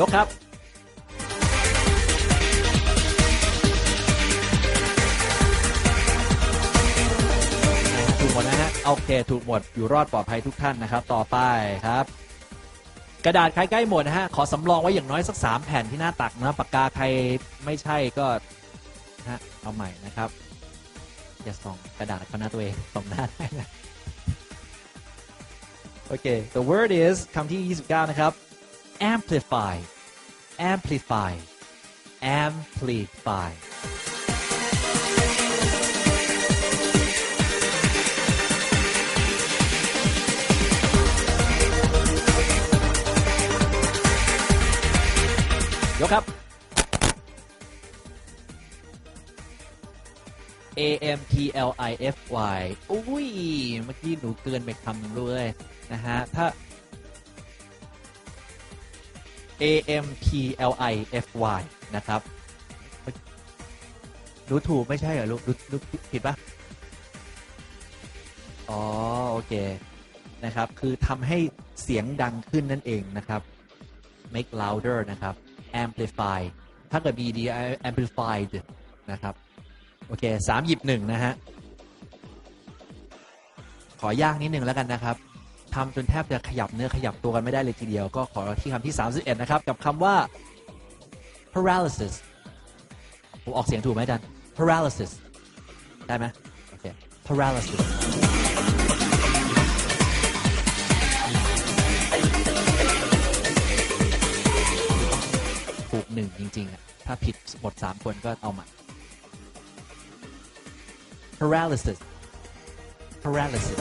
ยกครับถูกหมดนะฮะโอเค ถูกหมดอยู่รอดปลอดภัยทุกท่านนะครับ ต่อไปครับ กระดาษใครใกล้หมดนะฮะขอสำรองไว้อย่างน้อยสักสามแผ่นที่หน้าตักนะปากกาใครไม่ใช่ก็ฮะเอาใหม่นะครับอย่าส่องกระดาษเขาหน้าตัวเองส่องหน้าได้นะโอเค the word is คำที่ 29 นะครับ amplify amplify amplify ยกครับ A M P L I F Y อุ้ย เมื่อกี้หนูเกินไปคำหนึงเลยนะฮะ ถ้า A M P L I F Y นะครับหนูถูกไม่ใช่เหรอลูกหนูหนูผิดปะอ๋อ โอเค นะครับ คือทำให้เสียงดังขึ้นนั่นเองนะครับ make louder นะครับ amplify ถ้าเกิด BD amplified นะครับ โอเคสามหยิบหนึ่งนะฮะ ขอยากนิดนึงแล้วกันนะครับ ทำจนแทบจะขยับเนื้อขยับตัวกันไม่ได้เลยทีเดียว ก็ขอที่คำที่ 31 นะครับ กับคำว่า paralysis ผมออกเสียงถูกไหมอาจัน paralysis ได้ไหมโอเค paralysis ถูกหนึ่งจริง ๆอะถ้าผิดหมด3คนก็เอามา paralysis paralysis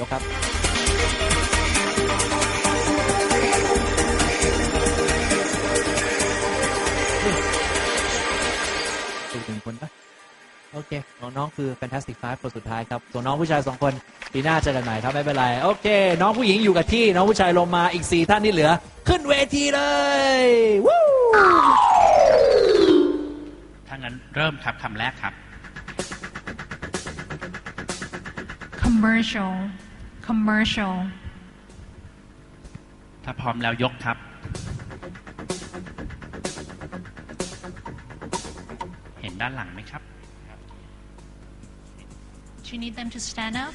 ยกครับถูกหนึ่งคนปะโอเคน้องๆคือ Fantastic Five คนสุดท้ายครับ ส่วนน้องผู้ชายสองคนปีหน้าเจอกันใหม่ครับ ไม่เป็นไร โอเค น้องผู้หญิงอยู่กับที่ น้องผู้ชายลงมาอีกสี่ท่านที่เหลือ ขึ้นเวทีเลยวู้ถ้างั้นเริ่มครับคำแรกครับ commercial commercial ถ้าพร้อมแล้วยกครับ เห็นด้านหลังไหมครับ do you need them to stand up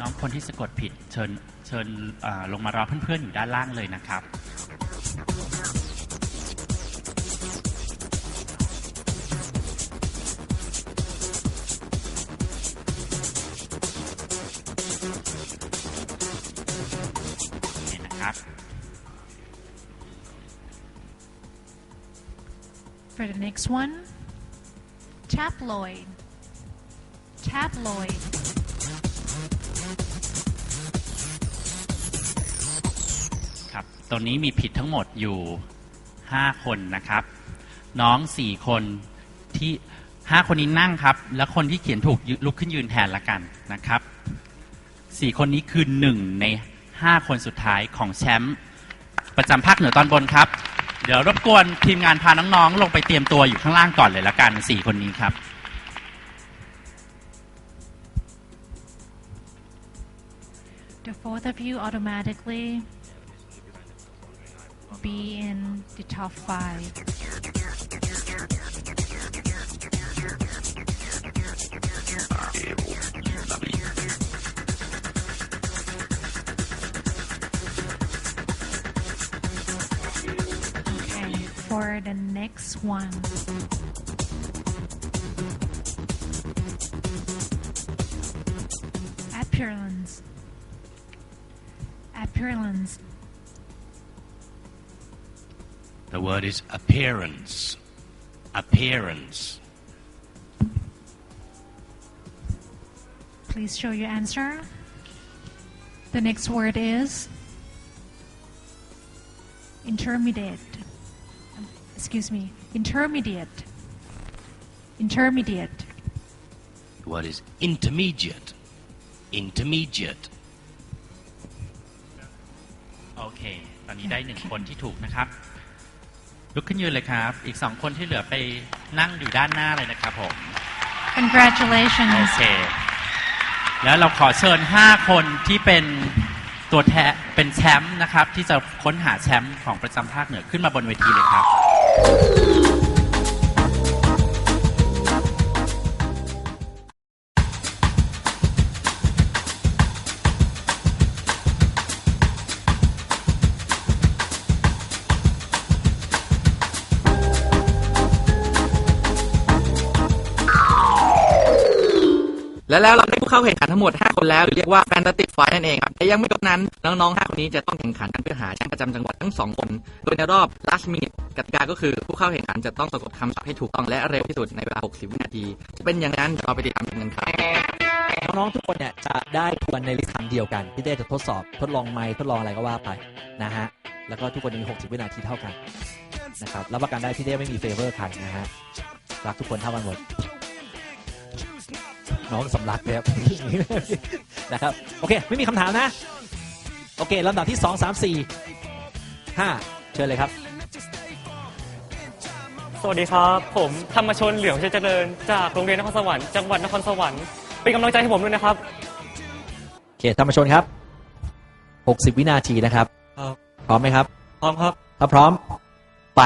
น้องคนที่สะกดผิดเชิญเชิญอ่าลงมารอเพื่อนๆอยู่ด้านล่างเลยนะครับ for the next one tabloid tabloid ครับตรงนี้มีผิดทั้งหมดอยู่ 5 คนนะครับ น้อง 4 คนที่5คนนี้นั่งครับ แล้วคนที่เขียนถูกยืลุกขึ้นยืนแทนละกันนะครับ4คนนี้คือ1ใน5คนสุดท้ายของแชมป์ประจำภาคเหนือตอนบนครับ ดี๋ยวรบกวนทีมงานพาน้องๆ ลงไปเตรียมตัวอยู่ข้างล่างก่อนเลยละกันสี่คนนี้ครับ the fourth of you automatically be in the top five for the next one appearance appearance The word is appearance. Appearance. Please show your answer. The next word is intermediate. Um, Excuse me, intermediate. Intermediate. The word is intermediate. Intermediate. โอเค ตอนนี้ได้หนึ่งคนที่ถูกนะครับ ลุกขึ้นยืนเลยครับ อีกสองคนที่เหลือไปนั่งอยู่ด้านหน้าเลยนะครับผมโอ Congratulations. เค แล้วเราขอเชิญ 5 คนที่เป็นตัวแทนเป็นแชมป์นะครับ ที่จะค้นหาแชมป์ของประจำภาคเหนือขึ้นมาบนเวทีเลยครับ Thank you. และแล้วเราได้ผู้เข้าแข่งขันทั้งหมด 5 คนแล้วหรือเรียกว่า Fantastic Five นั่นเองครับแต่ยังไม่จบนั้น น้องๆ 5 คนนี้จะต้องแข่งขันกันเพื่อหาแชมป์ประจำจังหวัดทั้ง 2 คน โดยในรอบ last minute กติกาก็คือผู้เข้าแข่งขันจะต้องสะกดคำศัพท์ให้ถูกต้องและเร็วที่สุดในเวลา 60 วินาทีจะเป็นอย่างนั้นเราไปติดตามกันครับน้องๆ ทุกคนเนี่ยจะได้ทวนในลิสต์คำเดียวกันพี่เต้จะทดสอบทดลองไมค์ทดลองอะไรก็ว่าไปนะฮะแล้วก็ทุกคนมี 60 วินาทีเท่ากันนะครับรับประกันได้พี่เต้ไม่มีเฟเวอร์ใครนะฮะรักทุกคนเท่ากันหมด น้องสำลักเลยครับนะครับโอเคไม่มีคำถามนะ โอเคลำดับที่ 2 3 4 5 เชิญเลยครับ สวัสดีครับ ผมธรรมชนเหลืองชัยเจริญจากโรงเรียนนครสวรรค์จังหวัดนครสวรรค์เป็นกำลังใจให้ผมด้วยนะครับโอเคท่านผู้ชมครับ 60 วินาทีนะครับ ครับพร้อมไหมครับ พร้อมครับ ถ้าพร้อม ไป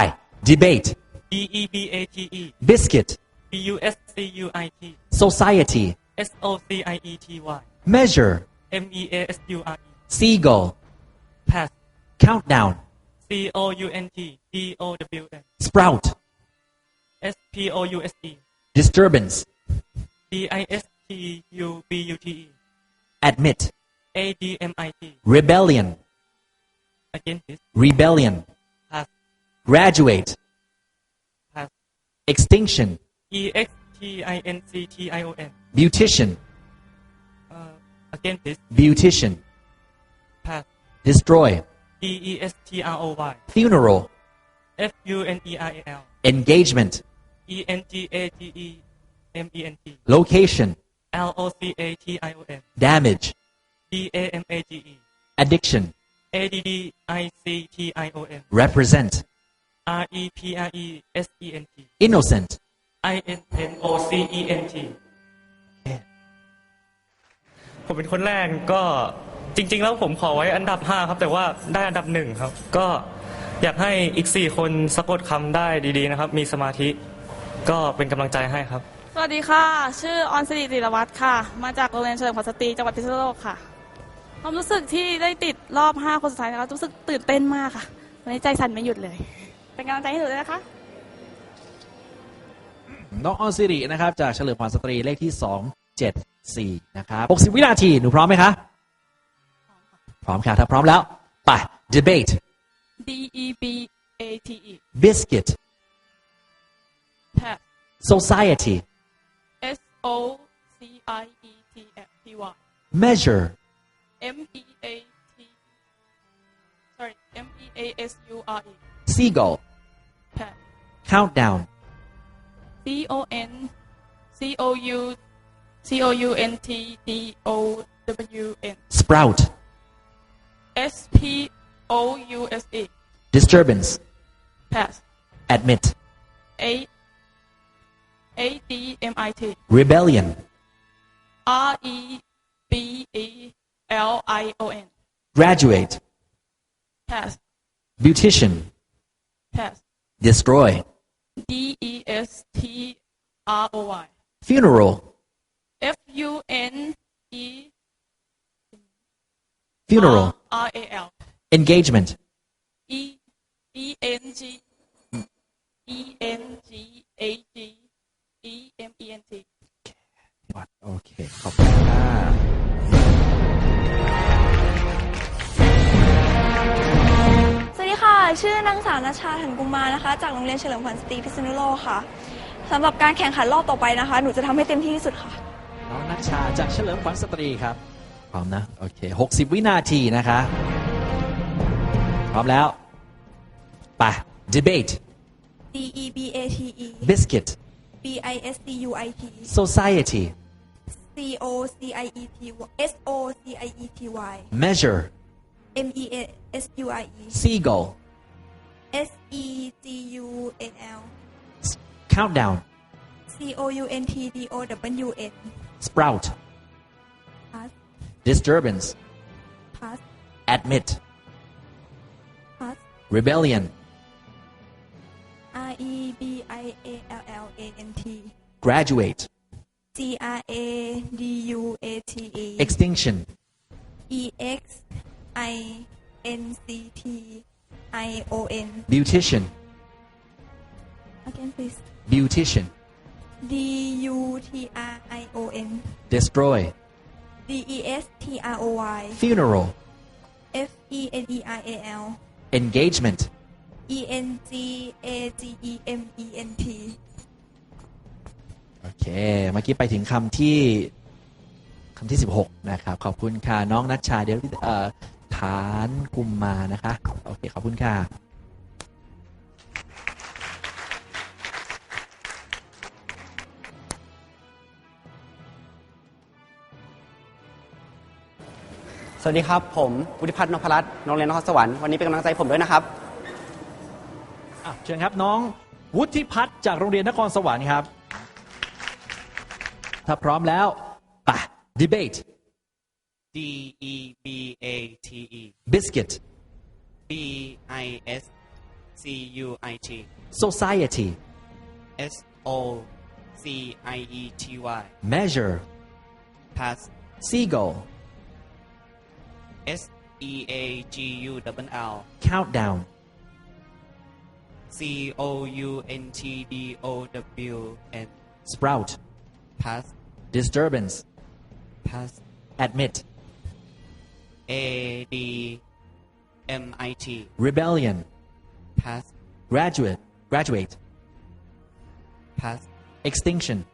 debate D E B A T E biscuit B U S C U I T society. S O C I E T Y. Measure. M E A S U R E. Seagull. Pass. Countdown. C O U N T. D O W N. Sprout. S P O U S E. Disturbance. D I S T U B U T E. Admit. A D M I T. Rebellion. Against rebellion. Pass. Graduate. Pass. Extinction. E X T I N C T I O N. Beautician. Uh, against this. Beautician. Pass destroy. D E S T R O Y. Funeral. F U N E I A L. Engagement. E N G A G E M E N T. Location. L O C A T I O N. Damage. D A M A G E. Addiction. A D D I C T I O N. Represent. R E P R E S E N T. Innocent I N N O C E N T ผมเป็นคนแรกก็จริง ๆ แล้วผมขอไว้อันดับ 5 ครับ แต่ว่าได้อันดับหนึ่งครับ ก็อยากให้อีก 4 คนสะกดคำได้ดีๆนะครับ มีสมาธิก็เป็นกำลังใจให้ครับ สวัสดีค่ะ ชื่อออนสิริจิรวัตรค่ะ มาจากโรงเรียนเฉลิมพลสตรีจังหวัดพิษณุโลกค่ะความรู้สึกที่ได้ติดรอบ 5 คนสุดท้ายนะคะรู้สึกตื่นเต้นมากค่ะวันนี้ใจสั่นไม่หยุดเลย เป็นกำลังใจให้หนูด้วยนะคะ น้องออนซิรินะครับ จากเฉลิมพรสตรีเลขที่274นะครับ60วินาที หนูพร้อมไหมคะ พร้อมค่ะ ถ้าพร้อมแล้ว ไป debate D E B A T E biscuit Pass society S O C I E T F T Y measure M E A T sorry M E A S U R E seagull Pass countdown C O N C O U C O U N T D O W N sprout. S P O U S E disturbance. Pass. Admit. A. A D M I T. Rebellion. R E B E L I O N. Graduate. Pass. Beautician. Pass. Destroy D E S T R O Y funeral F U N E funeral R A L engagement E E N G E N G A G E M E N T โอเค ขอบคุณค่ะ สาวนัชชาถันกุมมานะคะ จากโรงเรียนเฉลิมขวัญสตรีพิษณุโลกค่ะสำหรับการแข่งขันรอบต่อไปนะคะ หนูจะทำให้เต็มที่ที่สุดค่ะ น้องนัชชาจากเฉลิมขวัญสตรีครับพร้อมนะโอเค 60 วินาทีนะคะ พร้อมแล้วไป debate D E B A T E biscuit B I S D U I T society C O C I E T Y S O C I E T Y measure M E A S U I E seagull S E G U A L countdown. C O U N T D O W N sprout. Pass. Disturbance. Pass. Admit. Pass. Rebellion. R E B I A L L A N T graduate. G R A D U A T E extinction. E X I N C T I O N beautician again please beautician D U T R I O N destroy D E S T R O Y funeral F E N E R A L engagement E N G A G E M E N T โอเค เมื่อกี้ไปถึงคำที่คำที่ 16 นะครับ ขอบคุณค่ะ น้องนัชชา เดี๋ยวเอ่อ ฐานกุมมานะคะ โอเค ขอบคุณค่ะสวัสดีครับ ผมวุฒิพัฒน์นพรัตน์โรงเรียนนครสวรรค์วันนี้เป็นกำลังใจให้ผมด้วยนะครับอะเชิญครับน้องวุฒิพัฒน์จากโรงเรียนนครสวรรค์ครับ ถ้าพร้อมแล้วไป debate D E B A T E. Biscuit. B I S C U I T. Society. S O C I E T Y. Measure. Pass. Seagull. S E A G U L countdown. C O U N T D O W N. Sprout. Pass. Disturbance. Pass. Admit A D M I T. Rebellion. Pass. Graduate. Graduate. Pass. Extinction.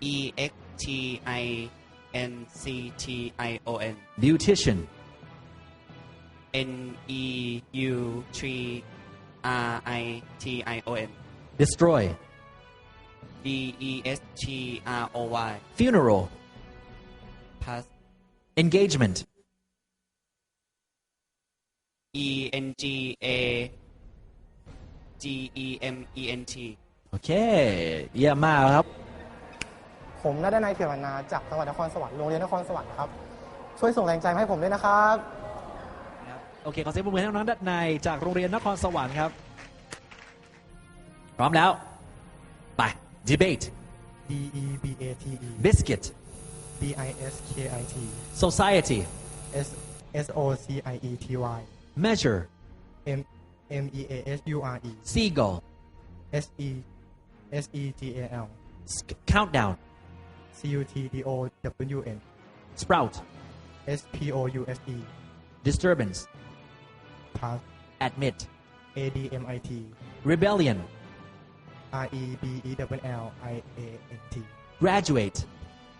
E X T I N C T I O N. Beautician. N E U 3 R I T I O N. Destroy. D E S T R O Y. Funeral. Pass. Engagement E N G A G E M E N T โอเค เยี่ยมมากครับ ผมนัดนายเพียรวรรณาจากจังหวัดนครสวรรค์โรงเรียนนครสวรรค์ครับ ช่วยส่งแรงใจมาให้ผมด้วยนะครับ โอเคขอเสียงปรบมือให้น้องๆด้านในจากโรงเรียนนครสวรรค์ครับ พร้อมแล้ว ไป debate D E B A T E biscuit B I S K I T society S S O C I E T Y measure. M M E A S U R E. Seagull. S E S E G A L. Countdown. C U T D O W N. Sprout. S P O U S E. Disturbance. Pass admit. A D M I T. Rebellion. R E B E W L I A N T. Graduate.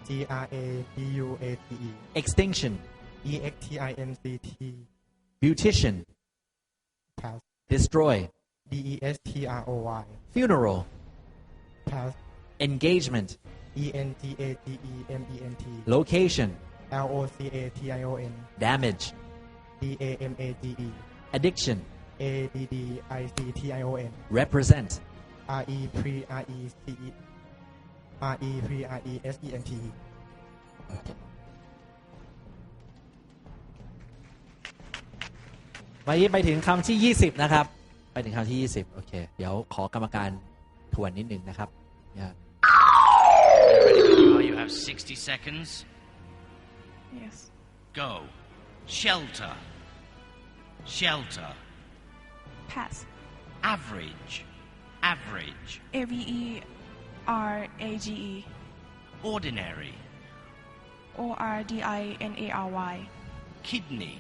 G R A D U A T E. Extinction. E X T I N C T beautician. Pass destroy. D E S T R O Y. Funeral. Pass engagement. E N G A G E M E N T. Location. L O C A T I O N. Damage. D A M A G E. Addiction. A D D I C T I O N. Represent. R E pre R E C E. R E pre R E S E N T วันนี้ไปถึงคำที่ 20 นะครับ ไปถึงคำที่ 20 โอเค เดี๋ยวขอกรรมการทวนนิดนึงนะครับเนี่ย Ready? You have 60 seconds. Yes. Go. Shelter. Shelter. Pass. Average. Average. A V E R A G E. Ordinary. O R D I N A R Y. Kidney.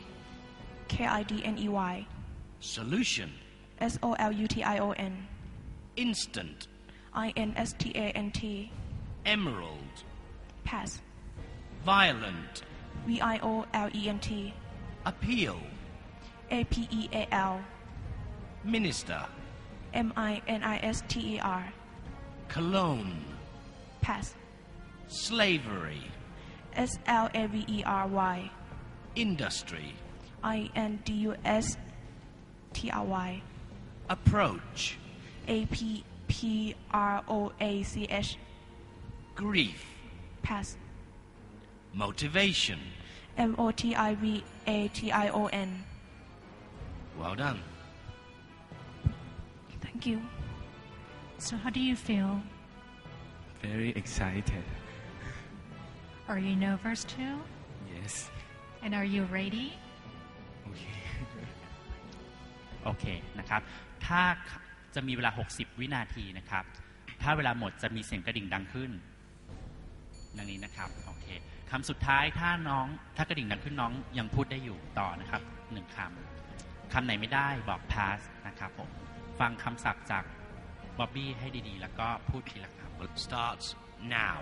K I D N E Y. Solution. S O L U T I O N. Instant. I N S T A N T. Emerald. Pass. Violent. V I O L E N T. Appeal. A P E A L. Minister. M I N I S T E R. Cologne. Pass. Slavery. S L A V E R Y. Industry. I N D U S T R Y. approach, A P P R O A C H grief, pass motivation. M O T I V A T I O N Well done. Thank you So how do you feel? Very excited. Are you nervous too? Yes. And are you ready? โอเคนะครับ ถ้าจะมีเวลา 60 วินาทีนะครับ ถ้าเวลาหมดจะมีเสียงกระดิ่งดังขึ้น ดังนี้นะครับ โอเคคำสุดท้ายถ้าน้อง ถ้ากระดิ่งดังขึ้นน้องยังพูดได้อยู่ต่อนะครับหนึ่งคำคำไหนไม่ได้บอก pass นะครับผม ฟังคำศัพท์จากบ๊อบบี้ให้ดีๆ แล้วก็พูดทีละคำ starts now.